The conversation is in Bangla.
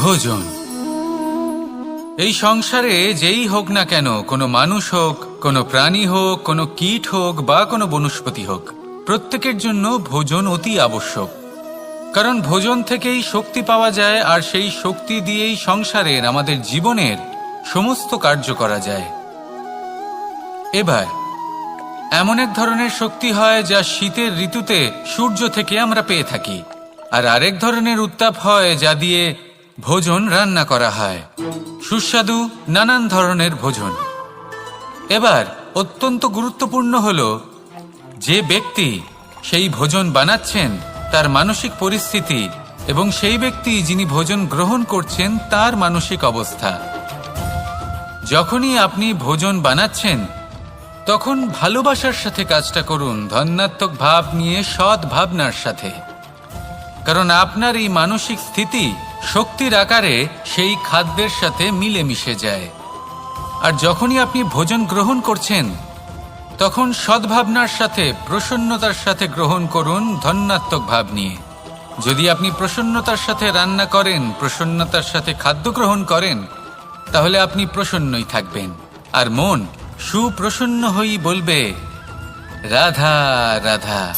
ভোজন। এই সংসারে যেই হোক না কেন, কোনো মানুষ হোক, কোনো প্রাণী হোক, কোনো কীট হোক বা কোনো বনস্পতি হোক, প্রত্যেকের জন্য ভোজন অতি আবশ্যক। কারণ ভোজন থেকেই শক্তি পাওয়া যায় আর সেই শক্তি দিয়েই সংসারের, আমাদের জীবনের সমস্ত কার্য করা যায়। এবার, এমন এক ধরনের শক্তি হয় যা শীতের ঋতুতে সূর্য থেকে আমরা পেয়ে থাকি। আর আরেক ধরনের উত্তাপ হয় যা দিয়ে ভোজন রান্না করা হয়। সুস্বাদু নানান ধরনের ভোজন। এবার অত্যন্ত গুরুত্বপূর্ণ হল, যে ব্যক্তি সেই ভোজন বানাচ্ছেন, তার মানসিক পরিস্থিতি এবং সেই ব্যক্তি যিনি ভোজন গ্রহণ করছেন, তার মানসিক অবস্থা। যখনই আপনি ভোজন বানাচ্ছেন, তখন ভালোবাসার সাথে কাজটা করুন ধন্যাত্মক ভাব নিয়ে সৎ ভাবনার সাথে। কারণ আপনার এই মানসিক স্থিতি শক্তির আকারে সেই খাদ্যের সাথে মিলে মিশে যায়। আর যখনই আপনি ভোজন গ্রহণ করছেন, তখন সদ্ভাবনার সাথে, প্রসন্নতার সাথে গ্রহণ করুন ধন্যাত্মক ভাব নিয়ে। যদি আপনি প্রসন্নতার সাথে রান্না করেন, প্রসন্নতার সাথে খাদ্য গ্রহণ করেন, তাহলে আপনি প্রসন্নই থাকবেন। আর মন সুপ্রসন্ন হই বলবে, রাধা রাধা।